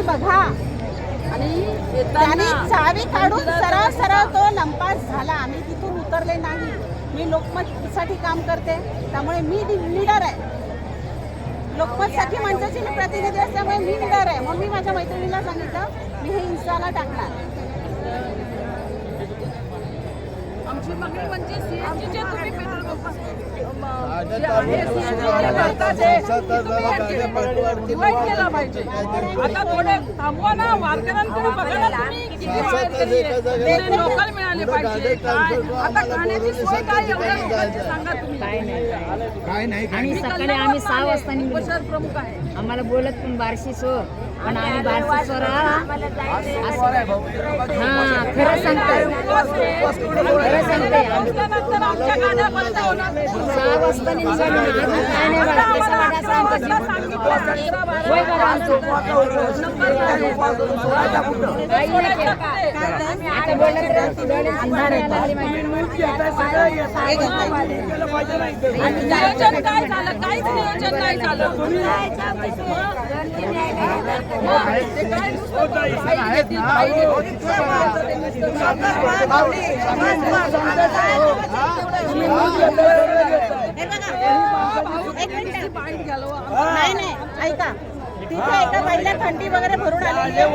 तुम्ही बघा. आणि त्याने चावी काढून सरळ सरळ तो लंपास झाला. आम्ही तिथून उतरले नाही. मी लोकमतसाठी काम करते. त्यामुळे मी लीडर आहे. लोकमतसाठी मंचाची मी प्रतिनिधी असल्यामुळे मी लीडर आहे. मग मी माझ्या मैत्रिणीला सांगितलं मी हे इन्स्टाला टाकणार. आमची मागणी म्हणजे तुम्ही पेट्रोल पंप जे आहे CNG चे भारताचे डिवाइड केला पाहिजे आता थोडे थांबवा ना वारकऱ्यांकडे बघा ना तुम्ही किती वारकरी आहेत. त्यांना लोकल मिळाले पाहिजे. काय? आता खाण्याची सोय काय एवढ्या लोकांची सांगा तुम्ही. काय नाही. आणि सकाळी आम्ही सहा वाजता उपचार प्रमुख आहे. आम्हाला बोलत पण बारशी सो पण आम्ही बारशी सोरा हा खरं सांगतोय खरं सांगतोय आम्ही सहा वाजता निघालो ना अजून काय नाही बघा नियोजन काय झालं? काहीच नियोजन नाही झालं. काय एक मिनिट. नाही नाही ऐका तिथे एका बाईला थंडी वगैरे भरून आलेली आहे.